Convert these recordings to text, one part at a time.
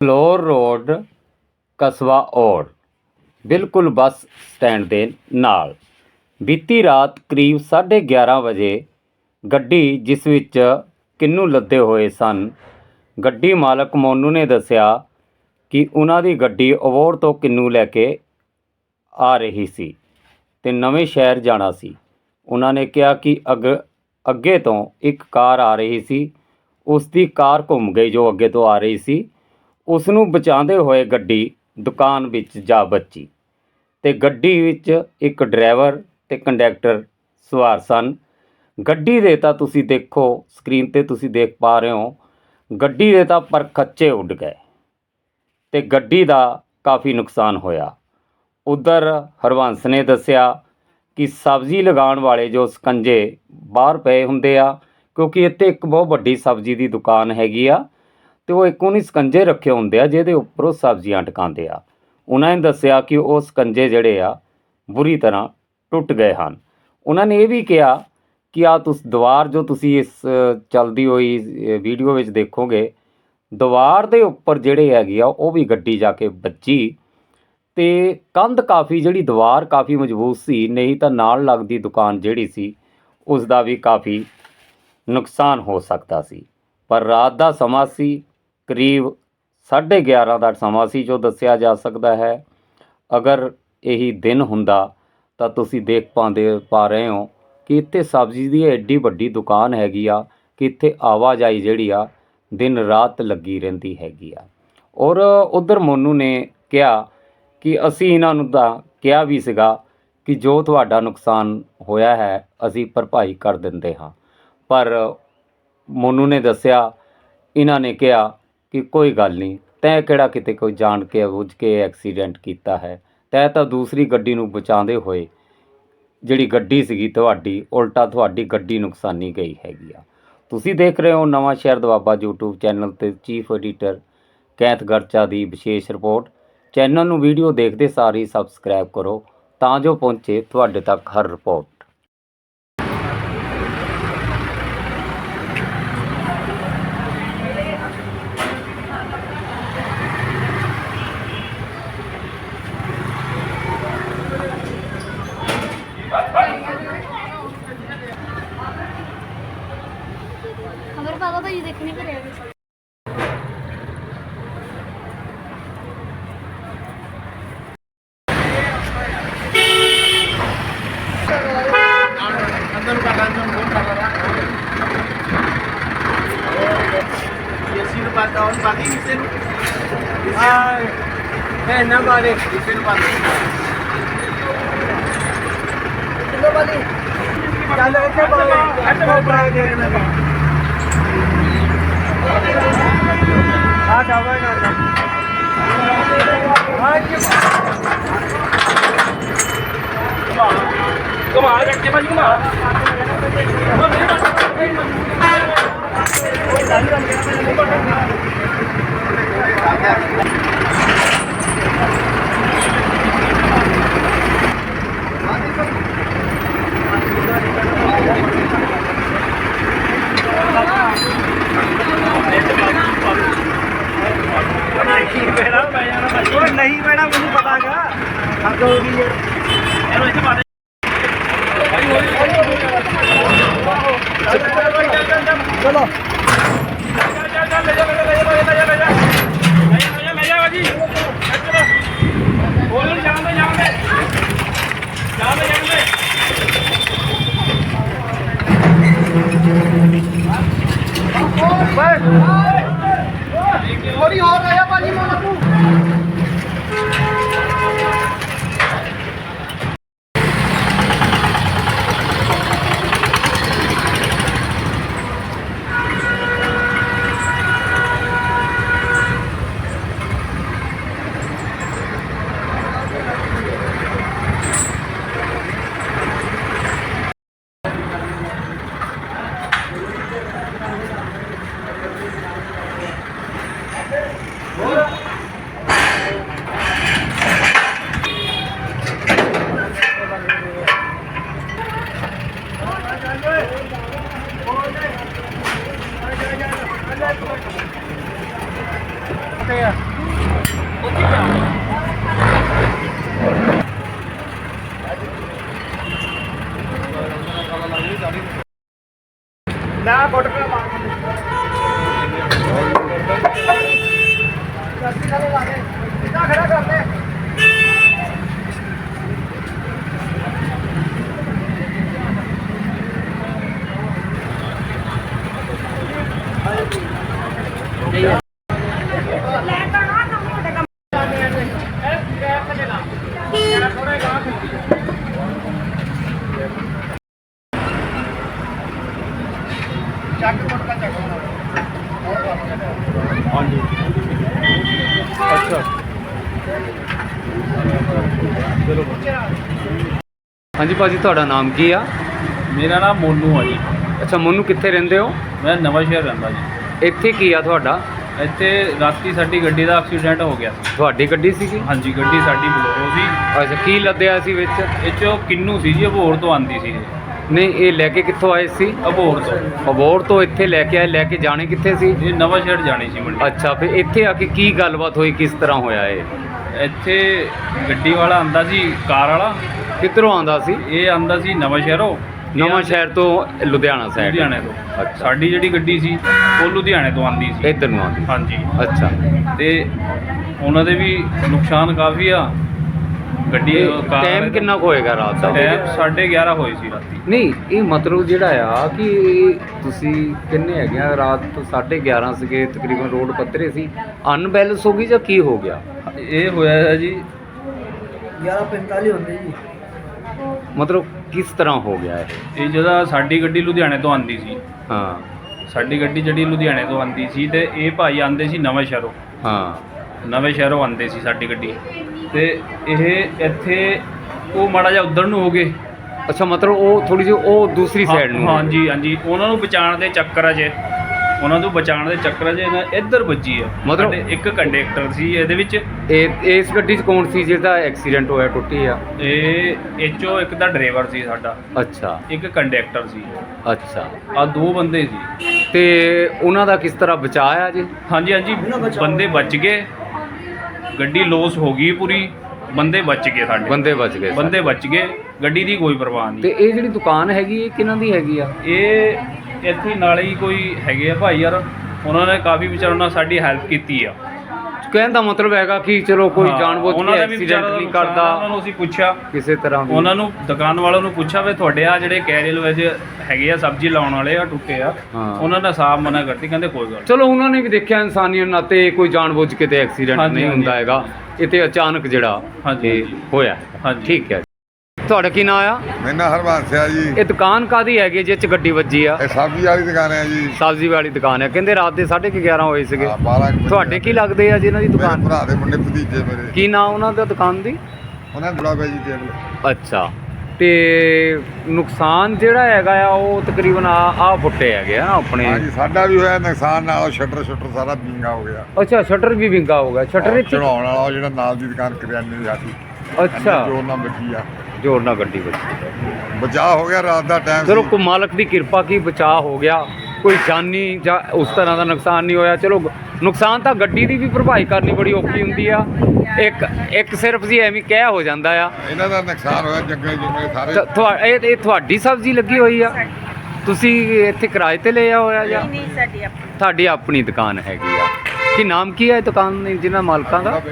Floor road, ਕਸਬਾ ਔੜ। ਬਿਲਕੁਲ bus stand ਦੇ ਨਾਲ। ਬੀਤੀ ਰਾਤ ਕਰੀਬ 11:30 ਵਜੇ ਗੱਡੀ ਜਿਸ ਵਿੱਚ ਕਿੰਨੂ ਲੱਦੇ ਹੋਏ ਸਨ, ਗੱਡੀ ਮਾਲਕ ਮੋਨੂ ਨੇ ਦੱਸਿਆ ਕਿ ਉਹਨਾਂ ਦੀ ਗੱਡੀ ਅਬੋਹਰ ਤੋਂ ਕਿੰਨੂ ਲੈ ਕੇ ਆ ਰਹੀ ਸੀ ਤੇ ਨਵੇਂ ਸ਼ਹਿਰ ਜਾਣਾ ਸੀ। ਉਹਨਾਂ ਨੇ ਕਿਹਾ ਕਿ ਅਗ, ਅੱਗੇ ਤੋਂ ਇੱਕ ਕਾਰ ਆ ਰਹੀ ਸੀ ਉਸ ਦੀ ਕਾਰ ਘੁੰਮ ਗਈ ਜੋ ਅੱਗੇ ਤੋਂ ਆ ਰਹੀ ਸੀ। ਉਸ ਨੂੰ ਬਚਾਉਂਦੇ ਹੋਏ ਗੱਡੀ ਦੁਕਾਨ ਵਿੱਚ ਜਾ ਵੱਜੀ ਤੇ ਗੱਡੀ ਵਿੱਚ ਇੱਕ ਡਰਾਈਵਰ ਤੇ ਕੰਡਕਟਰ ਸਵਾਰ ਸਨ। ਗੱਡੀ ਦੇ ਤਾਂ ਤੁਸੀਂ ਦੇਖੋ, ਸਕਰੀਨ ਤੇ ਤੁਸੀਂ ਦੇਖ ਪਾ ਰਹੇ ਹੋ, ਗੱਡੀ ਦੇ ਤਾਂ ਪਰ ਖੱਚੇ ਉੱਡ ਗਏ ਤੇ ਗੱਡੀ ਦਾ ਕਾਫੀ ਨੁਕਸਾਨ ਹੋਇਆ। ਉਧਰ ਹਰਵੰਸ ਨੇ ਦੱਸਿਆ ਕਿ ਸਬਜ਼ੀ ਲਗਾਉਣ ਵਾਲੇ ਜੋ ਸਕੰਜੇ ਬਾਹਰ ਪਏ ਹੁੰਦੇ ਆ, ਕਿਉਂਕਿ ਇੱਥੇ ਇੱਕ ਬਹੁਤ ਵੱਡੀ ਸਬਜ਼ੀ ਦੀ ਦੁਕਾਨ ਹੈਗੀ ਆ ਤੇ ਉਹ ਇੱਕ ਉਹਨੇ ਸਕੰਜੇ ਰੱਖੇ ਹੁੰਦੇ ਆ, ਜਿਹਦੇ ਉੱਪਰ ਉਹ ਸਬਜ਼ੀਆਂ ਟਿਕਾਉਂਦੇ ਆ। ਉਹਨਾਂ ਨੇ ਦੱਸਿਆ ਕਿ ਉਹ ਸਕੰਜੇ ਜਿਹੜੇ ਆ, ਬੁਰੀ ਤਰ੍ਹਾਂ ਟੁੱਟ ਗਏ ਹਨ। ਉਹਨਾਂ ਨੇ ਇਹ ਵੀ ਕਿਹਾ ਕਿ ਆ ਤੁਸ, ਦੀਵਾਰ ਜੋ ਤੁਸੀਂ ਇਸ ਚੱਲਦੀ ਹੋਈ ਵੀਡੀਓ ਵਿੱਚ ਦੇਖੋਗੇ, ਦੀਵਾਰ ਦੇ ਉੱਪਰ ਜਿਹੜੇ ਹੈਗੇ ਆ, ਉਹ ਵੀ ਗੱਡੀ ਜਾ ਕੇ ਵੱਜੀ ਤੇ ਕੰਧ ਕਾਫੀ, ਜਿਹੜੀ ਦੀਵਾਰ ਕਾਫੀ ਮਜ਼ਬੂਤ ਸੀ, ਨਹੀਂ ਤਾਂ ਨਾਲ ਲੱਗਦੀ ਦੁਕਾਨ ਜਿਹੜੀ ਸੀ ਉਸ ਦਾ ਵੀ ਕਾਫੀ ਨੁਕਸਾਨ ਹੋ ਸਕਦਾ ਸੀ। ਪਰ ਰਾਤ ਦਾ ਸਮਾਂ ਸੀ ਕਰੀਬ 11:30 ਦਾ ਸਮਾਂ ਸੀ ਜੋ ਦੱਸਿਆ ਜਾ ਸਕਦਾ ਹੈ। ਅਗਰ ਇਹੀ ਦਿਨ ਹੁੰਦਾ ਤਾਂ ਤੁਸੀਂ ਦੇਖ ਪਾਉਂਦੇ ਪਾ ਰਹੇ ਹੋ ਕਿ ਇੱਥੇ ਸਬਜ਼ੀ ਦੀ ਐਡੀ ਵੱਡੀ ਦੁਕਾਨ ਹੈਗੀ ਆ ਕਿ ਇੱਥੇ ਆਵਾਜਾਈ ਜਿਹੜੀ ਆ, ਦਿਨ ਰਾਤ ਲੱਗੀ ਰਹਿੰਦੀ ਹੈਗੀ ਆ। ਔਰ ਉਧਰ ਮੋਨੂ ਨੇ ਕਿਹਾ ਕਿ ਅਸੀਂ ਇਹਨਾਂ ਨੂੰ ਤਾਂ ਕਿਹਾ ਵੀ ਸੀਗਾ ਕਿ ਜੋ ਤੁਹਾਡਾ ਨੁਕਸਾਨ ਹੋਇਆ ਹੈ, ਅਸੀਂ ਭਰਪਾਈ ਕਰ ਦਿੰਦੇ ਹਾਂ। ਪਰ ਮੋਨੂ ਨੇ ਦੱਸਿਆ, ਇਹਨਾਂ ਨੇ ਕਿਹਾ ਕਿ ਕੋਈ ਗੱਲ ਨਹੀਂ, ਤੈਂ ਕਿਹੜਾ ਕਿਤੇ ਕੋਈ ਜਾਣ ਕੇ ਬੁੱਝ ਕੇ ਐਕਸੀਡੈਂਟ ਕੀਤਾ ਹੈ? ਤੈਂ ਤਾਂ ਦੂਸਰੀ ਗੱਡੀ ਨੂੰ ਬਚਾਉਂਦੇ ਹੋਏ ਜਿਹੜੀ ਗੱਡੀ ਸੀਗੀ ਤੁਹਾਡੀ, ਉਲਟਾ ਤੁਹਾਡੀ ਗੱਡੀ ਨੁਕਸਾਨੀ ਗਈ ਹੈਗੀ ਆ। ਤੁਸੀਂ ਦੇਖ ਰਹੇ ਹੋ ਨਵਾਂ ਸ਼ਹਿਰ ਦਵਾਬਾ YouTube ਚੈਨਲ ਤੇ ਚੀਫ ਐਡੀਟਰ ਕੈਂਥ ਗਰਚਾ ਦੀ ਵਿਸ਼ੇਸ਼ ਰਿਪੋਰਟ। ਚੈਨਲ ਨੂੰ ਵੀਡੀਓ ਦੇਖਦੇ ਸਾਰ ਹੀ ਸਬਸਕ੍ਰਾਈਬ ਕਰੋ, ਤਾਂ ਜੋ ਪਹੁੰਚੇ ਤੁਹਾਡੇ ਤੱਕ ਹਰ ਰਿਪੋਰਟ ਖਬਰ ਪਾਪਾ ਭਾਜੀ ਦੇਖਣੇ ਘਰੇ ਆ ਗਏ ਅੰਦਰ ਨੂੰ ਕਰ ਲੈਂਦੇ ਹੁਣ ਕਰ ਲੈਣਾ ਪਾਤਾ ਹੁਣ ਬਾਕੀ ਕਿਸੇ ਨੂੰ? ਹਾਂ ਹੈ ਨਾ ਬਾਰੇ ਕਿਸੇ ਨੂੰ ਪਾਤਾ? ਕਿਲੋ ਵਾਲੀ ਚੱਲ ਇੱਥੇ ਬਾਲੇ ਇੱਥੇ ਬਾਲੇ ਦੇ ਦੇਣਾ ਆ ਜਾਵਾ ਨਾ ਆ ਕੀ ਘੁਮਾ ਰੱਖੇ ਭਾਜੀ ਘੁਮਾ। ਨਹੀਂ ਮੈਡਮ ਮੈਨੂੰ ਪਤਾ ਹੈਗਾ। ਹੱਦ ਹੋ ਗਈ ਹੈ ਇਹਨੂੰ ਇੱਥੇ ਹਾਂਜੀ ਭਾਜੀ ਤੁਹਾਡਾ ਨਾਮ ਕੀ ਆ? ਮੇਰਾ ਨਾਮ ਮੋਨੂ ਆ ਜੀ। ਅੱਛਾ ਮੋਨੂੰ ਕਿੱਥੇ ਰਹਿੰਦੇ ਹੋ? ਮੈਂ ਨਵਾਂ ਸ਼ਹਿਰ ਰਹਿੰਦਾ ਜੀ। ਇੱਥੇ ਕੀ ਆ ਤੁਹਾਡਾ? ਇੱਥੇ ਰਾਤੀ ਸਾਡੀ ਗੱਡੀ ਦਾ ਐਕਸੀਡੈਂਟ ਹੋ ਗਿਆ। ਤੁਹਾਡੀ ਗੱਡੀ ਸੀਗੀ? ਹਾਂਜੀ ਗੱਡੀ ਸਾਡੀ ਬਲੋਰੋ ਸੀ। ਅੱਛਾ ਕੀ ਲੱਦਿਆ ਸੀ ਵਿੱਚ? ਇਹ 'ਚੋਂ ਕਿੰਨੂ ਸੀ ਜੀ ਅਬੋਰ ਤੋਂ ਆਂਦੀ ਸੀ। ਨਹੀਂ ਇਹ ਲੈ ਕੇ ਕਿੱਥੋਂ ਆਏ ਸੀ? ਅਬੋਰ ਤੋਂ। ਅਬੋਰ ਤੋਂ ਇੱਥੇ ਲੈ ਕੇ ਆਏ ਲੈ ਕੇ ਜਾਣੇ ਕਿੱਥੇ ਸੀ? ਇਹ ਨਵਾਂ ਸ਼ਹਿਰ ਜਾਣੀ ਸੀ ਮੰਡੀ। ਅੱਛਾ ਫਿਰ ਇੱਥੇ ਆ ਕੇ ਕੀ ਗੱਲਬਾਤ ਹੋਈ ਕਿਸ ਤਰ੍ਹਾਂ ਹੋਇਆ ਇਹ? ਇੱਥੇ ਗੱਡੀ ਵਾਲਾ ਆਂਦਾ ਸੀ ਕਾਰ ਵਾਲਾ। ਕਿੱਧਰੋਂ ਆਂਦਾ ਸੀ? ਇਹ ਆਂਦਾ ਸੀ ਨਵਾਂ ਸ਼ਹਿਰੋਂ। ਨਵਾਂ ਸ਼ਹਿਰ ਤੋਂ ਲੁਧਿਆਣਾ ਸਾਈਡ ਲੁਧਿਆਣੇ ਤੋਂ। ਅੱਛਾ। ਸਾਡੀ ਜਿਹੜੀ ਗੱਡੀ ਸੀ ਉਹ ਲੁਧਿਆਣੇ ਤੋਂ ਆਂਦੀ ਸੀ। ਇੱਧਰ ਨੂੰ ਆਂਦੀ ਹਾਂਜੀ। ਅੱਛਾ। ਤੇ ਉਹਨਾਂ ਦੇ ਵੀ ਨੁਕਸਾਨ ਕਾਫੀ ਆ। ਗੱਡੀ ਕਾਰ ਟਾਈਮ ਕਿੰਨਾ ਹੋਏਗਾ ਰਾਤ ਦਾ? ਟਾਈਮ 11:30 ਹੋਏ ਸੀ ਰਾਤੀ। ਨਹੀਂ ਇਹ ਮਤਲਬ ਜਿਹੜਾ ਆ ਕਿ ਤੁਸੀਂ ਕਿੰਨੇ ਹੈਗੇ ਆ? ਰਾਤ ਤੋਂ 11:30 ਸੀਗੇ ਤਕਰੀਬਨ ਰੋਡ ਪੱਧਰੇ ਸੀ। ਅਨਬੈਲੈਂਸ ਹੋ ਗਈ ਜਾਂ ਕੀ ਹੋ ਗਿਆ? ਇਹ ਹੋਇਆ ਹੈ ਜੀ। 11:45 ਹੁੰਦੇ ਜੀ। ਮਤਲਬ ਕਿਸ ਤਰ੍ਹਾਂ ਹੋ ਗਿਆ ਇਹ? ਇਹ ਜਿਹੜਾ ਸਾਡੀ ਗੱਡੀ ਲੁਧਿਆਣੇ ਤੋਂ ਆਂਦੀ ਸੀ। ਹਾਂ। ਸਾਡੀ ਗੱਡੀ ਜਿਹੜੀ ਲੁਧਿਆਣੇ ਤੋਂ ਆਂਦੀ ਸੀ ਤੇ ਇਹ ਭਾਈ ਆਂਦੇ ਸੀ ਨਵੇਂ ਸ਼ਹਿਰੋਂ। ਹਾਂ। ਨਵੇਂ ਸ਼ਹਿਰੋਂ ਆਂਦੇ ਸੀ ਸਾਡੀ ਗੱਡੀ। ਤੇ ਇਹ ਇੱਥੇ ਉਹ ਮਾੜਾ ਜਿਹਾ ਉਧਰ ਨੂੰ ਹੋ ਗਏ। ਅੱਛਾ ਮਤਲਬ ਉਹ ਥੋੜੀ ਜਿਹੀ ਉਹ ਦੂਸਰੀ ਸਾਈਡ ਨੂੰ ਹਾਂ- ਹਾਂਜੀ ਹਾਂਜੀ। ਉਹਨਾਂ ਨੂੰ ਬਚਾਉਣ ਦੇ ਚੱਕਰ 'ਚ ਉਹਨਾਂ ਨੂੰ ਬਚਾਉਣ ਦੇ ਚੱਕਰ 'ਚ ਇਹਨਾਂ ਇੱਧਰ ਵੱਜੀ ਆ। ਮਤਲਬ- ਸਾਡੇ ਇੱਕ ਕੰਡਕਟਰ ਸੀ ਇਹਦੇ ਵਿੱਚ ਇਹ ਇਸ ਗੱਡੀ 'ਚ ਕੌਣ ਸੀ ਜਿਹਦਾ ਐਕਸੀਡੈਂਟ ਹੋਇਆ ਟੁੱਟੀ ਆ? ਇਹ ਇੱਚੋ ਇੱਕ ਤਾਂ ਡਰਾਈਵਰ ਸੀ ਸਾਡਾ। ਅੱਛਾ। ਇੱਕ ਕੰਡਕਟਰ ਸੀ। ਅੱਛਾ। ਆ ਦੋ ਬੰਦੇ ਸੀ। ਤੇ ਉਹਨਾਂ ਦਾ ਕਿਸ ਤਰ੍ਹਾਂ ਬਚਾਅ ਆ ਜੀ? ਹਾਂਜੀ ਹਾਂਜੀ। ਬੰਦੇ ਬਚ ਗਏ। ਗੱਡੀ ਲੋਸ ਹੋ ਗਈ ਪੂਰੀ। ਬੰਦੇ ਬਚ ਗਏ ਸਾਡੇ। ਬੰਦੇ ਬਚ ਗਏ ਬੰਦੇ ਬਚ ਗਏ। ਗੱਡੀ ਦੀ ਕੋਈ ਪਰਵਾਹ ਤੇ ਨਹੀਂ ਇਹ ਜਿਹੜੀ ਦੁਕਾਨ ਹੈਗੀ ਇਹ ਕਿਹਨਾਂ ਦੀ ਹੈਗੀ ਆ? ਇਹ ਇੱਥੇ ਨਾਲੇ ਹੀ ਕੋਈ ਹੈਗੇ ਆ ਭਾਈ ਯਾਰ ਉਹਨਾਂ ਨੇ ਕਾਫੀ ਵਿਚਾਰਾਂ ਨਾਲ ਸਾਡੀ ਹੈਲਪ ਕੀਤੀ ਆ ਕਹਿਣ ਦਾ ਮਤਲਬ ਹੈਗਾ ਕਿ ਚਲੋ ਕੋਈ ਹਾਂ, ਜਾਣਬੁੱਝ ਕੇ ਉਹਨਾਂ ਦਾ ਵੀ ਐਕਸੀਡੈਂਟ ਵਿਚਾਰਾਂ ਦਾ ਨਹੀਂ ਨੁਕਸਾਨ ਆ, ਉਹਨਾਂ ਕਰਦਾ ਨੂੰ ਅਸੀਂ ਪੁੱਛਿਆ ਕਿਸੇ ਤਰ੍ਹਾਂ ਵੀ ਉਹਨਾਂ ਨੂੰ ਦੁਕਾਨ ਵਾਲਿਆਂ ਨੂੰ ਪੁੱਛਿਆ ਵੀ ਤੁਹਾਡੇ ਆ ਜਿਹੜੇ ਕੈਰੀਅਲ ਵਿੱਚ ਹੈਗੇ ਆ ਸਬਜ਼ੀ ਲਾਉਣ ਵਾਲੇ ਆ ਟੁੱਟੇ ਆ ਹਾਂ। ਉਹਨਾਂ ਨੇ ਸਾਫ਼ ਮਨਾ ਕਰਤੀ ਕਹਿੰਦੇ ਕੋਈ ਗੱਲ ਚਲੋ ਉਹਨਾਂ ਨੇ ਵੀ ਦੇਖਿਆ ਇਨਸਾਨੀਅਤ ਨਾਤੇ ਕੋਈ ਜਾਣਬੁੱਝ ਕੇ ਤੇ ਐਕਸੀਡੈਂਟ ਹਾਂਜੀ, ਨਹੀਂ ਹਾਂਜੀ। ਹੁੰਦਾ ਹੈਗਾ ਇਹ ਤੇ ਅਚਾਨਕ ਜਿਹੜਾ ਹਾਂਜੀ, ਇਹ ਹਾਂਜੀ। ਹੋਇਆ ਹਾਂਜੀ। ਠੀਕ ਹੈ ਤੁਹਾਡਾ ਕੀ ਨਾਮ ਆ? ਮੇਰਾ ਨਾਂ ਹਰਬੰਸ ਆ ਜੀ। ਇਹ ਦੁਕਾਨ ਕਾਦੀ ਹੈਗੀ ਚ ਗੱਡੀ ਵੱਜੀ ਆ? ਇਹ ਸਬਜ਼ੀ ਵਾਲੀ ਦੁਕਾਨ ਹੈ ਜੀ। ਸਬਜ਼ੀ ਵਾਲੀ ਦੁਕਾਨ ਹੈ ਕਹਿੰਦੇ ਰਾਤ ਦੇ 11:30 ਹੋਏ ਸੀਗੇ। ਹਾਂ, 12 ਕੁ ਵਜੇ ਤੁਹਾਡੇ ਕੀ ਲੱਗਦੇ ਆ ਜਿਨ੍ਹਾਂ ਦੀ ਮੇਰੇ ਦੁਕਾਨ? ਭਰਾ ਦੇ ਮੁੰਡੇ ਭਤੀਜੇ ਮੇਰੇ। ਕੀ ਨਾਮ ਉਹਨਾਂ ਦਾ ਦੁਕਾਨ ਦੀ? ਉਹਨਾਂ ਦਾ ਵੈਜੀਟੇਬਲ ਅੱਛਾ। ਤੇ ਨੁਕਸਾਨ ਜਿਹੜਾ ਹੈਗਾ ਆ ਉਹ ਤਕਰੀਬਨ ਆ ਆ ਫੁੱਟੇ ਹੈਗੇ ਆ ਆਪਣੇ। ਹਾਂਜੀ ਸਾਡਾ ਵੀ ਹੋਇਆ ਨੁਕਸਾਨ ਨਾਲ ਸ਼ਟਰ ਸ਼ਟਰ ਸਾਰਾ ਵਿੰਗਾ ਹੋ ਗਿਆ। ਅੱਛਾ ਸ਼ਟਰ ਵੀ ਵਿੰਗਾ ਹੋ ਗਿਆ। ਸ਼ਟਰ ਇੱਥੇ? ਚੜਾਉਣ ਵਾਲਾ ਉਹ ਜਿਹੜਾ ਨਾਲ ਦੀ ਦੁਕਾਨ ਕਰਿਆਨੇ ਦੀ ਸਾਡੀ। ਅੱਛਾ। ਜੋ ਨਾ ਬੱਜੀ ਆ। ਜੋਰ ਨਾਲ ਗੱਡੀ ਵੱਜੀ ਬਚਾਅ ਹੋ ਗਿਆ ਰਾਤ ਦਾ ਟਾਈਮ ਚਲੋ ਕੋ ਮਾਲਕ ਦੀ ਕਿਰਪਾ ਕੀ ਬਚਾਅ ਹੋ ਗਿਆ ਕੋਈ ਜਾਨੀ ਜਾਂ ਉਸ ਤਰ੍ਹਾਂ ਦਾ ਨੁਕਸਾਨ ਨਹੀਂ ਹੋਇਆ। ਚਲੋ ਨੁਕਸਾਨ ਤਾਂ ਗੱਡੀ ਦੀ ਵੀ ਭਰਪਾਈ ਕਰਨੀ ਬੜੀ ਔਖੀ ਹੁੰਦੀ ਆ। ਇੱਕ ਇੱਕ ਸਿਰਫ ਜੀ ਐਵੇਂ ਕਹਿ ਹੋ ਜਾਂਦਾ ਆ। ਇਹਨਾਂ ਦਾ ਨੁਕਸਾਨ ਹੋਇਆ ਜੰਗਲ ਜੁੰਗਲੇ ਸਾਰੇ। ਤਾਂ ਤੁਹਾ- ਇਹ ਇਹ ਤੁਹਾਡੀ ਸਬਜ਼ੀ ਲੱਗੀ ਹੋਈ ਆ। ਤੁਸੀਂ ਇੱਥੇ ਕਿਰਾਏ ਤੇ ਲਿਆ ਹੋਇਆ ਜਾਂ? ਨਹੀਂ ਸਾਡੀ ਆਪਣੀ। ਤੁਹਾਡੀ ਆਪਣੀ ਦੁਕਾਨ ਹੈਗੀ ਆ। ਕੀ ਨਾਮ ਕੀ ਹੈ ਦੁਕਾਨ ਦੀ ਜਿਹਨਾਂ ਮਾਲਕਾਂ ਦਾ।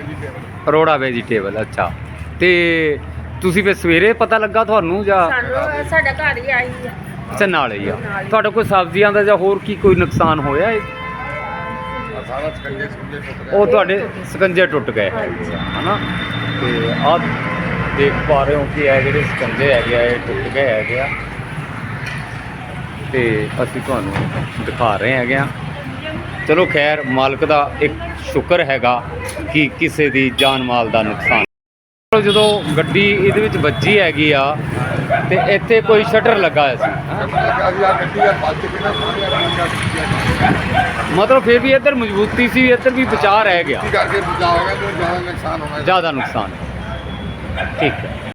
ਅਰੋੜਾ ਵੈਜੀਟੇਬਲ ਅੱਛਾ। ਤੇ ਤੁਸੀਂ ਫਿਰ ਸਵੇਰੇ ਪਤਾ ਲੱਗਾ ਤੁਹਾਨੂੰ ਜਾਂ ਸਾਨੂੰ ਸਾਡਾ ਘਰ ਹੀ ਆਈ ਆ। ਅੱਛਾ ਨਾਲ ਹੀ ਆ। ਤੁਹਾਡਾ ਕੋਈ ਸਬਜ਼ੀਆਂ ਦਾ ਜਾਂ ਹੋਰ ਕੀ ਕੋਈ ਨੁਕਸਾਨ ਹੋਇਆ ਹੈ ਆਹ ਸਾਰਾ ਸਕੰਜੇ ਸਕੰਜੇ ਟੁੱਟ ਗਏ। ਉਹ ਤੁਹਾਡੇ ਸਕੰਜੇ ਟੁੱਟ ਗਏ। ਹਨਾ? ਤੇ ਆਹ ਦੇਖ ਪਾ ਰਹੇ ਹੋ ਕਿ ਇਹ ਜਿਹੜੇ ਸਕੰਜੇ ਹੈਗੇ ਆ ਇਹ ਟੁੱਟ ਗਏ ਹੈਗੇ ਆ। ਤੇ ਅਸੀਂ ਤੁਹਾਨੂੰ ਦਿਖਾ ਰਹੇ ਹੈਗੇ ਆ। ਚਲੋ ਖੈਰ ਮਾਲਕ ਦਾ ਇੱਕ ਸ਼ੁਕਰ ਹੈਗਾ ਕਿ ਕਿਸੇ ਦੀ ਜਾਨ ਮਾਲ ਦਾ ਨੁਕਸਾਨ ਜਦੋਂ ਗੱਡੀ ਇਹਦੇ ਵਿੱਚ ਵੱਜੀ ਹੈਗੀ ਆ ਤੇ ਇੱਥੇ ਕੋਈ ਸ਼ਟਰ ਲੱਗਾ ਹੋਇਆ ਸੀ। ਮਤਲਬ ਫਿਰ ਵੀ ਇੱਧਰ ਮਜ਼ਬੂਤੀ ਸੀ ਇੱਧਰ ਵੀ ਬਚਾਅ ਰਹਿ ਗਿਆ। ਕਰਕੇ ਬਚਾਅ ਹੋ ਗਿਆ ਤੇ ਜ਼ਿਆਦਾ ਨੁਕਸਾਨ ਹੋਣਾ ਜ਼ਿਆਦਾ ਨੁਕਸਾਨ ਠੀਕ ਹੈ।